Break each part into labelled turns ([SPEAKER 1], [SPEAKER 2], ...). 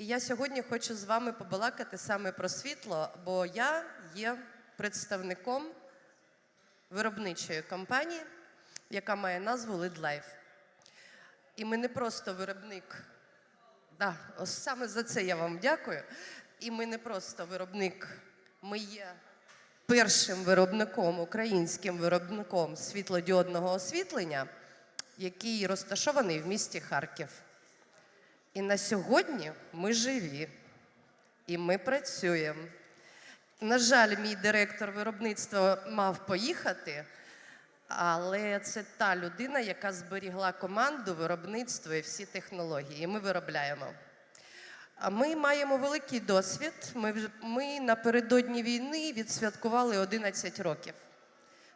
[SPEAKER 1] І я сьогодні хочу з вами побалакати саме про світло, бо я є представником виробничої компанії, яка має назву LeadLife. І ми не просто виробник. Да, ось саме за це я вам дякую. І ми не просто виробник, ми є першим виробником, українським виробником світлодіодного освітлення, який розташований в місті Харків. І на сьогодні ми живі, і ми працюємо. На жаль, мій директор виробництва мав поїхати, але це та людина, яка зберігла команду, виробництво і всі технології. І ми виробляємо. А ми маємо великий досвід. Ми, ми напередодні війни відсвяткували 11 років.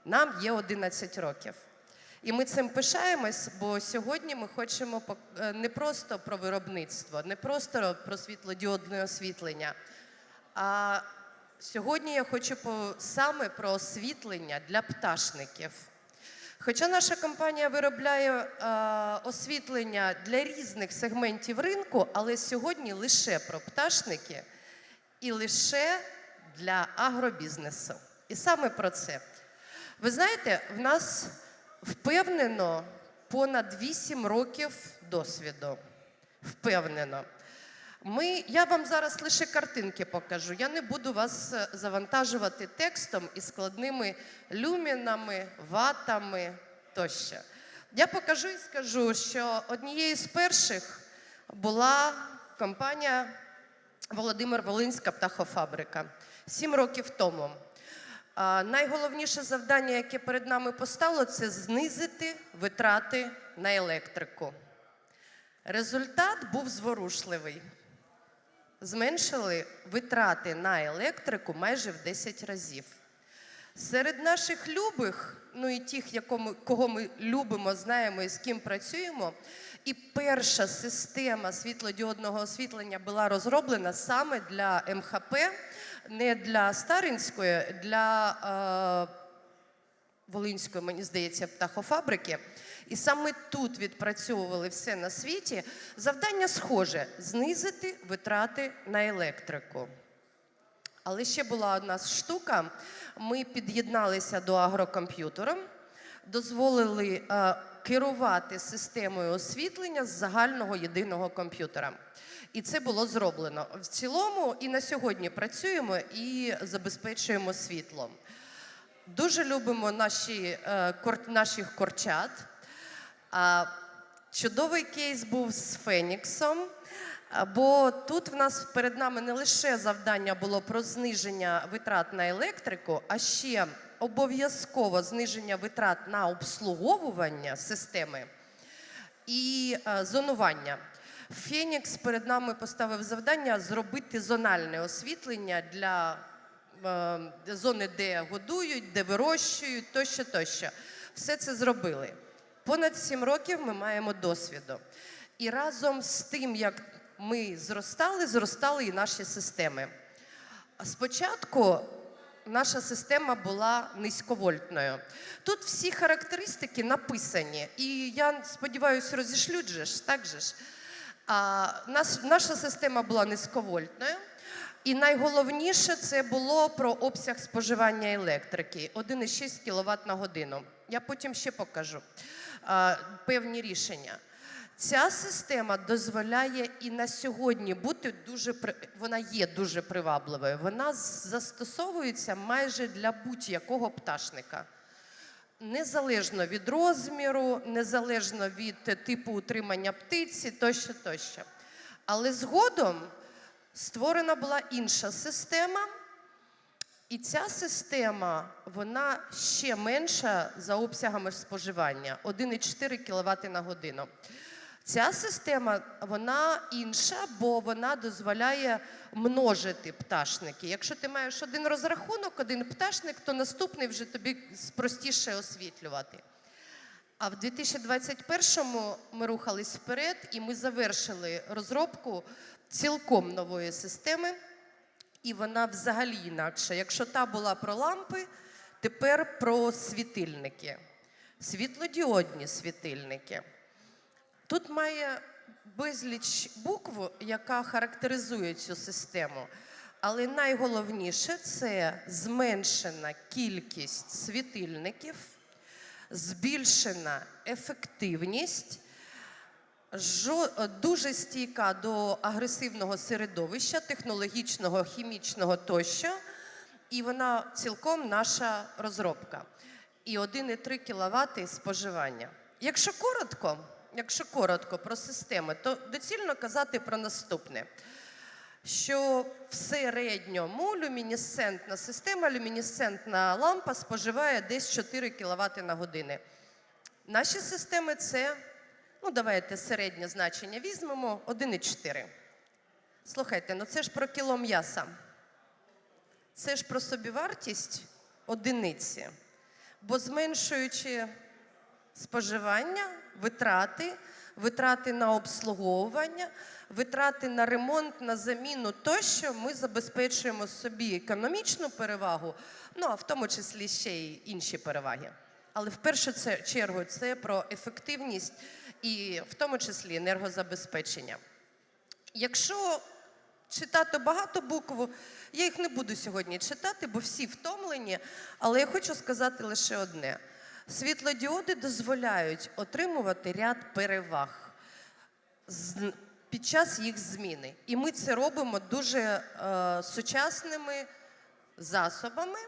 [SPEAKER 1] Нам є 11 років. І ми цим пишаємось, бо сьогодні ми хочемо е, не просто про виробництво, не просто про світлодіодне освітлення. А сьогодні я хочу саме про освітлення для пташників. Хоча наша компанія виробляє е, освітлення для різних сегментів ринку, але сьогодні лише про пташники і лише для агробізнесу. І саме про це. Ви знаєте, в нас впевнено понад 8 років досвіду. Впевнено. Ми, я вам зараз лише картинки покажу. Я не буду вас е, завантажувати текстом і складними люмінами, ватами тощо. Я покажу і скажу, що однією з перших була компанія Володимир Волинська птахофабрика сім років тому. Найголовніше завдання, яке перед нами постало, це знизити витрати на електрику. Результат був зворушливий. Зменшили витрати на електрику майже в 10 разів. Серед наших любих, ну і тих, якому- кого ми любимо, знаємо і з ким працюємо, і перша система світлодіодного освітлення була розроблена саме для МХП, не для Старинської, для е, Волинської, мені здається, птахофабрики. І саме тут відпрацьовували все на світі. Завдання схоже знизити витрати на електрику. Але ще була одна штука. Ми під'єдналися до агрокомп'ютера, дозволили е, керувати системою освітлення з загального єдиного комп'ютера. І це було зроблено. В цілому і на сьогодні працюємо і забезпечуємо світлом. Дуже любимо наші, е, кор- наших корчат. А, чудовий кейс був з Феніксом. Бо тут в нас перед нами не лише завдання було про зниження витрат на електрику, а ще обов'язково зниження витрат на обслуговування системи і е, зонування. Фенікс перед нами поставив завдання зробити зональне освітлення для е, зони, де годують, де вирощують, тощо, тощо. Все це зробили. Понад сім років ми маємо досвіду. І разом з тим, як ми зростали, зростали і наші системи. Спочатку наша система була низьковольтною. Тут всі характеристики написані, і я сподіваюся, розішлють же ж, так же ж. А, нас, наша система була низьковольтною. І найголовніше це було про обсяг споживання електрики 1,6 кВт на годину. Я потім ще покажу а, певні рішення. Ця система дозволяє і на сьогодні бути дуже вона є дуже привабливою. Вона застосовується майже для будь-якого пташника. Незалежно від розміру, незалежно від типу утримання птиці, тощо, тощо. Але згодом створена була інша система, і ця система вона ще менша за обсягами споживання 1,4 кВт на годину. Ця система вона інша, бо вона дозволяє множити пташники. Якщо ти маєш один розрахунок, один пташник, то наступний вже тобі простіше освітлювати. А в 2021-му ми рухались вперед і ми завершили розробку цілком нової системи. І вона взагалі інакша. Якщо та була про лампи, тепер про світильники, світлодіодні світильники. Тут має безліч букв, яка характеризує цю систему. Але найголовніше це зменшена кількість світильників, збільшена ефективність, дуже стійка до агресивного середовища, технологічного, хімічного тощо. І вона цілком наша розробка. І 1,3 кВт споживання. Якщо коротко, якщо коротко про системи, то доцільно казати про наступне. Що в середньому люмінесцентна система, люмінесцентна лампа споживає десь 4 кВт на години. Наші системи це, ну давайте середнє значення візьмемо 1,4. Слухайте, ну це ж про кіло м'яса. Це ж про собівартість одиниці. Бо зменшуючи споживання, витрати, витрати на обслуговування, витрати на ремонт, на заміну тощо, ми забезпечуємо собі економічну перевагу, ну а в тому числі ще й інші переваги. Але в першу чергу це про ефективність і в тому числі енергозабезпечення. Якщо читати багато букв, я їх не буду сьогодні читати, бо всі втомлені. Але я хочу сказати лише одне: світлодіоди дозволяють отримувати ряд переваг під час їх зміни. І ми це робимо дуже е, сучасними засобами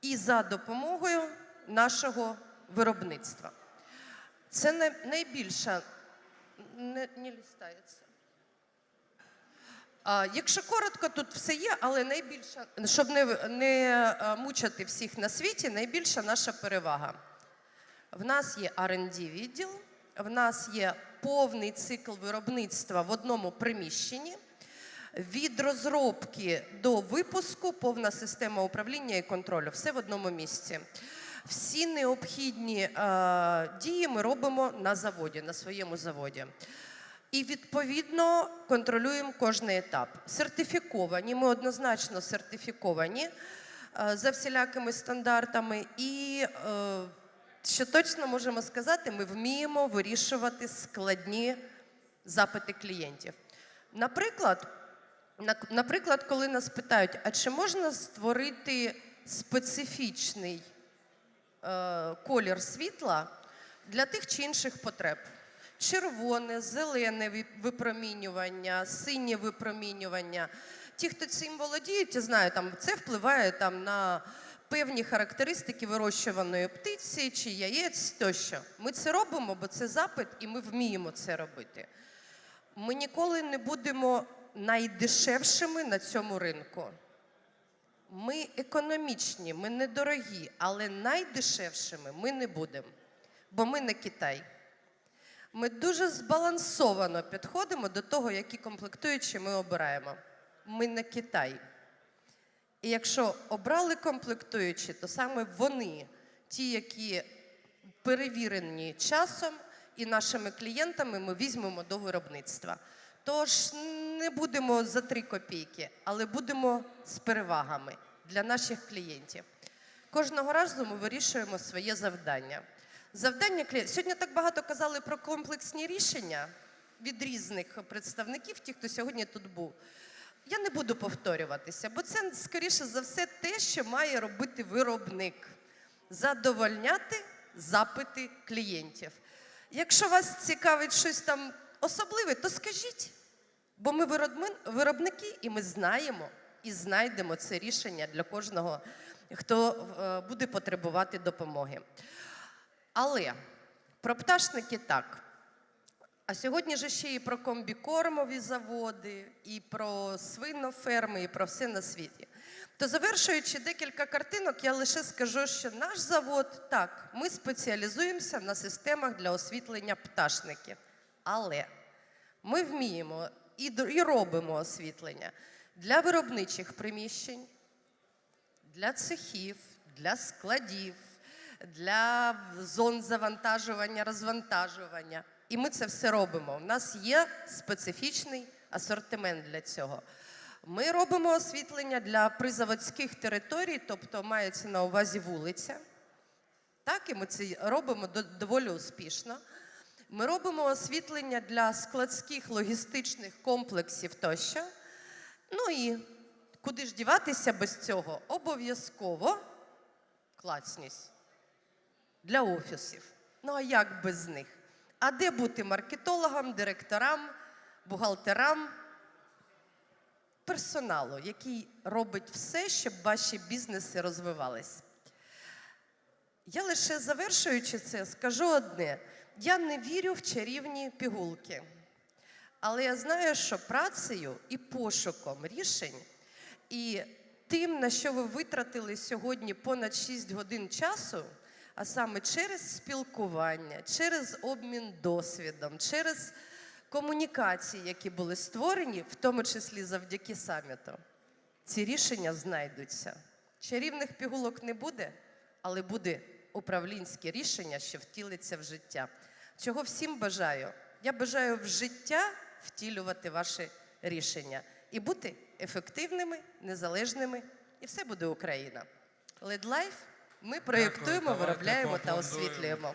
[SPEAKER 1] і за допомогою нашого виробництва. Це най- найбільша не, не листається. А, Якщо коротко, тут все є, але найбільша, щоб не, не е, мучити всіх на світі, найбільша наша перевага. В нас є R&D відділ, в нас є повний цикл виробництва в одному приміщенні. Від розробки до випуску повна система управління і контролю. Все в одному місці. Всі необхідні е, дії ми робимо на заводі, на своєму заводі. І відповідно контролюємо кожний етап. Сертифіковані, ми однозначно сертифіковані е, за всілякими стандартами. І е, що точно можемо сказати, ми вміємо вирішувати складні запити клієнтів. Наприклад, наприклад, коли нас питають, а чи можна створити специфічний е, колір світла для тих чи інших потреб. Червоне, зелене випромінювання, синє випромінювання. Ті, хто цим володіють, знають, там, це впливає там, на певні характеристики вирощуваної птиці чи яєць тощо. Ми це робимо, бо це запит, і ми вміємо це робити. Ми ніколи не будемо найдешевшими на цьому ринку. Ми економічні, ми недорогі, але найдешевшими ми не будемо, бо ми не Китай. Ми дуже збалансовано підходимо до того, які комплектуючі ми обираємо. Ми не Китай. І якщо обрали комплектуючі, то саме вони, ті, які перевірені часом і нашими клієнтами, ми візьмемо до виробництва. Тож не будемо за три копійки, але будемо з перевагами для наших клієнтів. Кожного разу ми вирішуємо своє завдання. Завдання клієнтів. Сьогодні так багато казали про комплексні рішення від різних представників, ті, хто сьогодні тут був. Я не буду повторюватися, бо це скоріше за все те, що має робити виробник задовольняти запити клієнтів. Якщо вас цікавить щось там особливе, то скажіть. Бо ми виробники, і ми знаємо і знайдемо це рішення для кожного, хто е, буде потребувати допомоги. Але про пташники так. А сьогодні же ще і про комбікормові заводи, і про свиноферми, і про все на світі. То завершуючи декілька картинок, я лише скажу, що наш завод так, ми спеціалізуємося на системах для освітлення пташників. Але ми вміємо і, і робимо освітлення для виробничих приміщень, для цехів, для складів, для зон завантажування, розвантажування. І ми це все робимо. У нас є специфічний асортимент для цього. Ми робимо освітлення для призаводських територій, тобто мається на увазі вулиця. Так, і ми це робимо доволі успішно. Ми робимо освітлення для складських логістичних комплексів тощо. Ну і куди ж діватися без цього? Обов'язково клацність для офісів. Ну а як без них? А де бути маркетологам, директорам, бухгалтерам, персоналу, який робить все, щоб ваші бізнеси розвивались? Я лише завершуючи це, скажу одне: я не вірю в чарівні пігулки. Але я знаю, що працею і пошуком рішень, і тим, на що ви витратили сьогодні понад 6 годин часу, а саме через спілкування, через обмін досвідом, через комунікації, які були створені, в тому числі завдяки саміту, ці рішення знайдуться. Чарівних пігулок не буде, але буде управлінське рішення, що втілиться в життя. Чого всім бажаю? Я бажаю в життя втілювати ваші рішення і бути ефективними, незалежними, і все буде Україна. LED Life ми проєктуємо, виробляємо та освітлюємо.